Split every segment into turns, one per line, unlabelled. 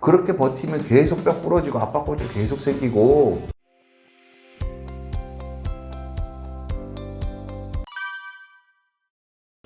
그렇게 버티면 계속 뼈 부러지고 압박골절 계속 생기고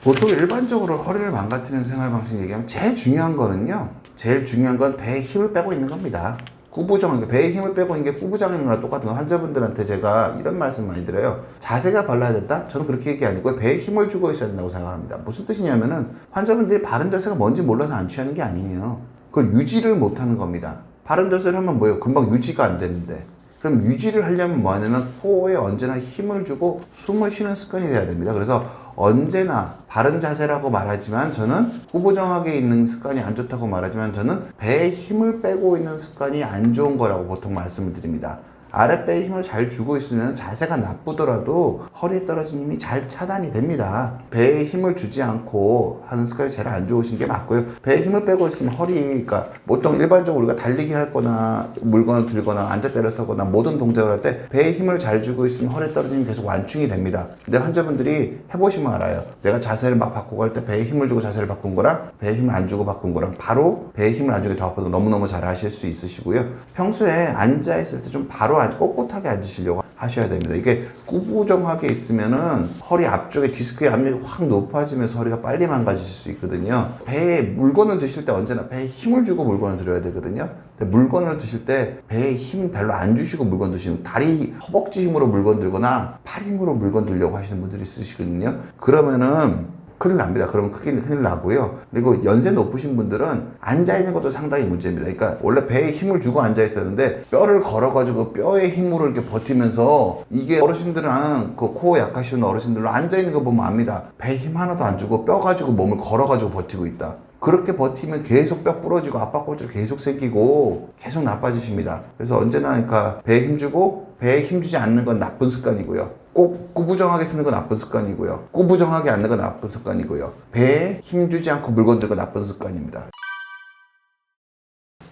보통 일반적으로 허리를 망가뜨리는 생활 방식 얘기하면 제일 중요한 거는요. 제일 중요한 건 배에 힘을 빼고 있는 겁니다. 구부정, 배에 힘을 빼고 있는 게 구부정하는 거랑 똑같은 거 환자분들한테 제가 이런 말씀 많이 드려요. 자세가 발라야 된다? 저는 그렇게 얘기 아니고 배에 힘을 주고 있어야 된다고 생각합니다. 무슨 뜻이냐면은 환자분들이 바른 자세가 뭔지 몰라서 안 취하는 게 아니에요. 그걸 유지를 못 하는 겁니다. 바른 자세를 하면 뭐예요? 금방 유지가 안 되는데. 그럼 유지를 하려면 뭐 하냐면 코어에 언제나 힘을 주고 숨을 쉬는 습관이 돼야 됩니다. 그래서 언제나 바른 자세라고 말하지만 저는 후보정하게 있는 습관이 안 좋다고 말하지만 저는 배에 힘을 빼고 있는 습관이 안 좋은 거라고 보통 말씀을 드립니다. 아랫배에 힘을 잘 주고 있으면 자세가 나쁘더라도 허리에 떨어진 힘이 잘 차단이 됩니다. 배에 힘을 주지 않고 하는 습관이 제일 안 좋으신 게 맞고요. 배에 힘을 빼고 있으면 허리가 보통 일반적으로 우리가 달리기 할 거나 물건을 들거나 앉아 때려 서거나 모든 동작을 할 때 배에 힘을 잘 주고 있으면 허리에 떨어진 힘이 계속 완충이 됩니다. 근데 환자분들이 해보시면 알아요. 내가 자세를 막 바꾸고 할 때 배에 힘을 주고 자세를 바꾼 거랑 배에 힘을 안 주고 바꾼 거랑 바로 배에 힘을 안 주게 더 아파도 너무너무 잘 하실 수 있으시고요. 평소에 앉아 있을 때 좀 바로 앉, 꼿꼿하게 앉으시려고 하셔야 됩니다. 이게 구부정하게 있으면은 허리 앞쪽에 디스크의 압력이 확 높아지면서 허리가 빨리 망가지실 수 있거든요. 배에 물건을 드실 때 언제나 배에 힘을 주고 물건을 들어야 되거든요. 근데 물건을 드실 때 배에 힘 별로 안 주시고 물건 드시면 다리 허벅지 힘으로 물건 들거나 팔 힘으로 물건 들려고 하시는 분들이 있으시거든요. 그러면은 큰일 납니다. 그러면 크게 큰일 나고요. 그리고 연세 높으신 분들은 앉아 있는 것도 상당히 문제입니다. 그러니까 원래 배에 힘을 주고 앉아 있었는데 뼈를 걸어가지고 뼈의 힘으로 이렇게 버티면서 이게 어르신들은 그 코어 약하신 어르신들은 앉아 있는 거 보면 압니다. 배에 힘 하나도 안 주고 뼈 가지고 몸을 걸어가지고 버티고 있다. 그렇게 버티면 계속 뼈 부러지고 압박골절 계속 생기고 계속 나빠지십니다. 그래서 언제나 그러니까 배에 힘 주고 배에 힘 주지 않는 건 나쁜 습관이고요. 꼭 꾸부정하게 쓰는 건 나쁜 습관이고요. 꾸부정하게 앉는 건 나쁜 습관이고요. 배에 힘 주지 않고 물건 들고 나쁜 습관입니다.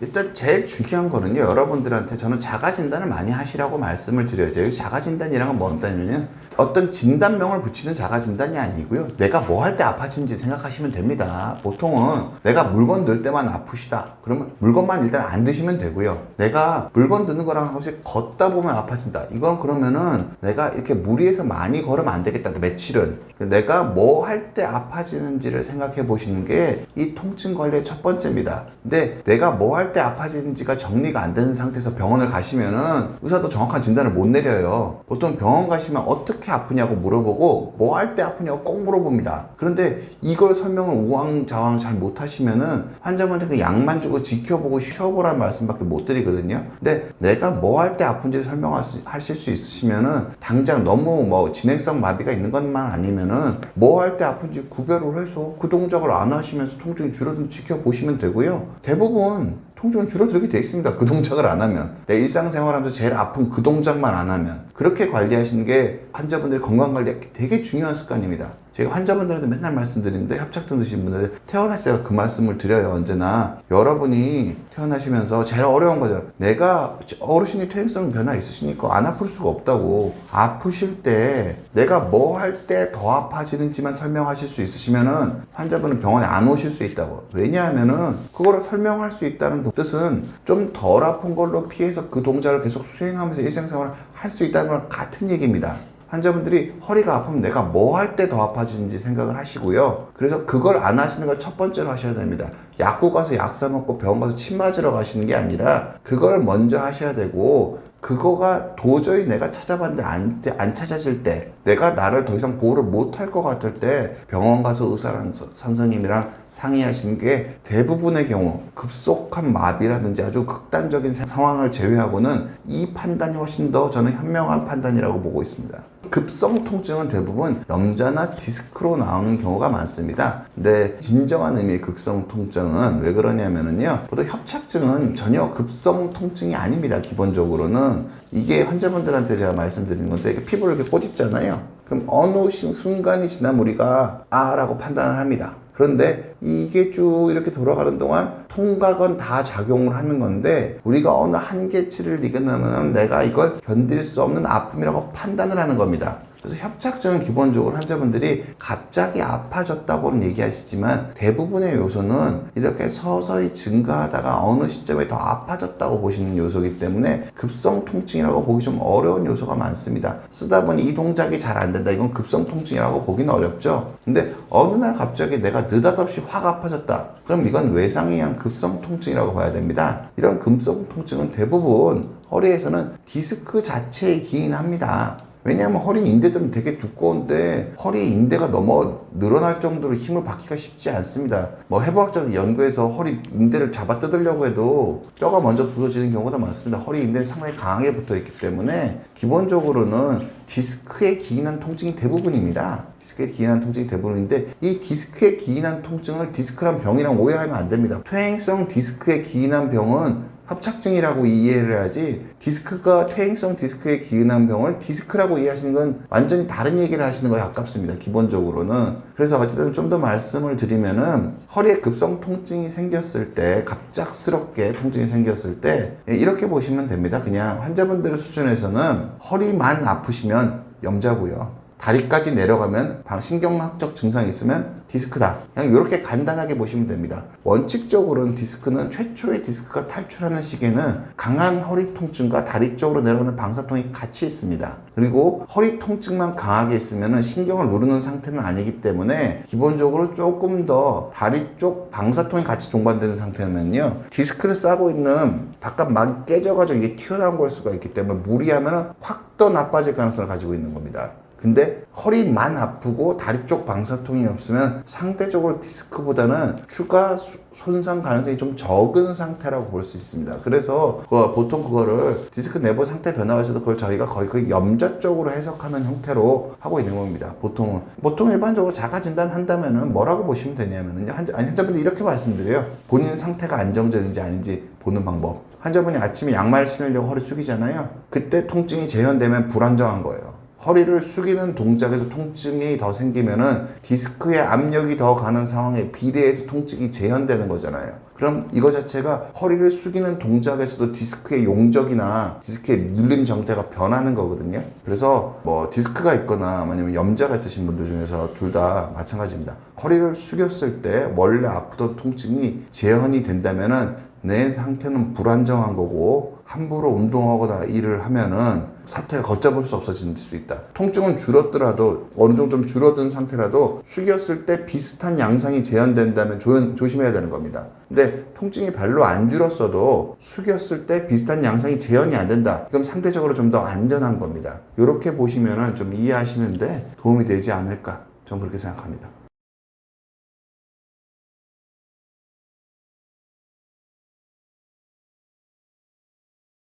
일단 제일 중요한 거는요 여러분들한테 저는 자가 진단을 많이 하시라고 말씀을 드려요 여기 자가 진단이란 건 뭐냐면 어떤 진단명을 붙이는 자가 진단이 아니고요. 내가 뭐 할 때 아파지는지 생각하시면 됩니다. 보통은 내가 물건 들 때만 아프시다. 그러면 물건만 일단 안 드시면 되고요. 내가 물건 드는 거랑 혹시 걷다 보면 아파진다. 이건 그러면은 내가 이렇게 무리해서 많이 걸으면 안 되겠다. 며칠은. 내가 뭐 할 때 아파지는지를 생각해 보시는 게 이 통증 관리의 첫 번째입니다. 근데 내가 뭐 할 때 아파지는지가 정리가 안 되는 상태에서 병원을 가시면은 의사도 정확한 진단을 못 내려요. 보통 병원 가시면 어떻게 아프냐고 물어보고 뭐 할 때 아프냐고 꼭 물어봅니다. 그런데 이걸 설명을 우왕좌왕 잘 못하시면은 환자분한테 그 약만 주고 지켜보고 쉬어보라는 말씀밖에 못 드리거든요. 근데 내가 뭐 할 때 아픈지 설명하실 수 있으시면은 당장 너무 뭐 진행성 마비가 있는 것만 아니면은 뭐 할 때 아픈지 구별을 해서 그 동작을 안 하시면서 통증이 줄어든 지켜보시면 되고요. 대부분 통증은 줄어들게 돼 있습니다. 그 동작을 안 하면. 내 일상생활하면서 제일 아픈 그 동작만 안 하면. 그렇게 관리하시는 게 환자분들의 건강관리에 되게 중요한 습관입니다. 제가 환자분들한테 맨날 말씀드리는데 협착증 드신 분들 태어나실 때그 말씀을 드려요 언제나. 여러분이 태어나시면서 제일 어려운 거죠 내가 어르신이 퇴행성 변화 있으시니까 안 아플 수가 없다고. 아프실 때 내가 뭐 할 때 더 아파지는지만 설명하실 수 있으시면은 환자분은 병원에 안 오실 수 있다고. 왜냐하면은 그거를 설명할 수 있다는 뜻은 좀 덜 아픈 걸로 피해서 그 동작을 계속 수행하면서 일상생활을 할 수 있다는 거랑 같은 얘기입니다 환자분들이 허리가 아프면 내가 뭐 할 때 더 아파지는지 생각을 하시고요. 그래서 그걸 안 하시는 걸 첫 번째로 하셔야 됩니다. 약국 가서 약 사 먹고 병원 가서 침 맞으러 가시는 게 아니라 그걸 먼저 하셔야 되고 그거가 도저히 내가 찾아봤는데 안, 안 찾아질 때 내가 나를 더 이상 보호를 못 할 것 같을 때 병원 가서 의사랑 서- 선생님이랑 상의하시는 게 대부분의 경우 급속한 마비라든지 아주 극단적인 사- 상황을 제외하고는 이 판단이 훨씬 더 저는 현명한 판단이라고 보고 있습니다. 급성 통증은 대부분 염자나 디스크로 나오는 경우가 많습니다. 근데 진정한 의미의 극성 통증은 왜 그러냐면은요. 보통 협착증은 전혀 급성 통증이 아닙니다. 기본적으로는 이게 환자분들한테 제가 말씀드리는 건데 피부를 이렇게 꼬집잖아요. 그럼 어느 시- 순간이 지나면 우리가 아라고 판단을 합니다. 그런데 이게 쭉 이렇게 돌아가는 동안 통각은 다 작용을 하는 건데 우리가 어느 한계치를 이겨내면 내가 이걸 견딜 수 없는 아픔이라고 판단을 하는 겁니다. 그래서 협착증은 기본적으로 환자분들이 갑자기 아파졌다고는 얘기하시지만 대부분의 요소는 이렇게 서서히 증가하다가 어느 시점에 더 아파졌다고 보시는 요소이기 때문에 급성 통증이라고 보기 좀 어려운 요소가 많습니다. 쓰다 보니 이 동작이 잘 안 된다. 이건 급성 통증이라고 보기는 어렵죠. 근데 어느 날 갑자기 내가 느닷없이 확 아파졌다. 그럼 이건 외상에 의한 급성 통증이라고 봐야 됩니다. 이런 급성 통증은 대부분 허리에서는 디스크 자체에 기인합니다. 왜냐하면 허리 인대들은 되게 두꺼운데 허리 인대가 넘어 늘어날 정도로 힘을 받기가 쉽지 않습니다. 뭐 해부학적 연구에서 허리 인대를 잡아 뜯으려고 해도 뼈가 먼저 부서지는 경우가 많습니다. 허리 인대는 상당히 강하게 붙어 있기 때문에 기본적으로는 디스크에 기인한 통증이 대부분입니다. 디스크에 기인한 통증이 대부분인데 이 디스크에 기인한 통증을 디스크란 병이랑 오해하면 안 됩니다. 퇴행성 디스크에 기인한 병은 협착증이라고 이해를 해야지 디스크가 퇴행성 디스크에 기인한 병을 디스크라고 이해하시는 건 완전히 다른 얘기를 하시는 거에 가깝습니다. 기본적으로는. 그래서 어쨌든 좀 더 말씀을 드리면은 허리에 급성 통증이 생겼을 때 갑작스럽게 통증이 생겼을 때 예, 이렇게 보시면 됩니다. 그냥 환자분들 수준에서는 허리만 아프시면 염자고요. 다리까지 내려가면 방- 신경학적 증상이 있으면 디스크다. 그냥 이렇게 간단하게 보시면 됩니다. 원칙적으로는 디스크는 최초의 디스크가 탈출하는 시기에는 강한 허리 통증과 다리 쪽으로 내려가는 방사통이 같이 있습니다. 그리고 허리 통증만 강하게 있으면 신경을 누르는 상태는 아니기 때문에 기본적으로 조금 더 다리 쪽 방사통이 같이 동반되는 상태면요. 디스크를 싸고 있는 바깥 막이 깨져가지고 이게 튀어나온 걸 수가 있기 때문에 무리하면 확 더 나빠질 가능성을 가지고 있는 겁니다. 근데 허리만 아프고 다리 쪽 방사통이 없으면 상대적으로 디스크보다는 추가 수- 손상 가능성이 좀 적은 상태라고 볼 수 있습니다. 그래서 그거 보통 그거를 디스크 내부 상태 변화가 있어도 그걸 저희가 거의 그 염자 쪽으로 해석하는 형태로 하고 있는 겁니다. 보통은 보통 일반적으로 자가 진단 한다면은 뭐라고 보시면 되냐면은요. 환자 아니 환자분들 이렇게 말씀드려요. 본인 상태가 안정적인지 아닌지 보는 방법. 환자분이 아침에 양말 신으려고 허리 숙이잖아요. 그때 통증이 재현되면 불안정한 거예요. 허리를 숙이는 동작에서 통증이 더 생기면은 디스크에 압력이 더 가는 상황에 비례해서 통증이 재현되는 거잖아요. 그럼 이거 자체가 허리를 숙이는 동작에서도 디스크의 용적이나 디스크의 눌림 정태가 변하는 거거든요. 그래서 뭐 디스크가 있거나 아니면 염자가 있으신 분들 중에서 둘 다 마찬가지입니다. 허리를 숙였을 때 원래 아프던 통증이 재현이 된다면은 내 상태는 불안정한 거고 함부로 운동하거나 일을 하면은 사태가 걷잡을 수 없어질 수 있다. 통증은 줄었더라도 어느 정도 좀 줄어든 상태라도 숙였을 때 비슷한 양상이 재현된다면 조, 조심해야 되는 겁니다. 근데 통증이 별로 안 줄었어도 숙였을 때 비슷한 양상이 재현이 안 된다. 그럼 상대적으로 좀 더 안전한 겁니다. 이렇게 보시면은 좀 이해하시는데 도움이 되지 않을까. 저는 그렇게 생각합니다.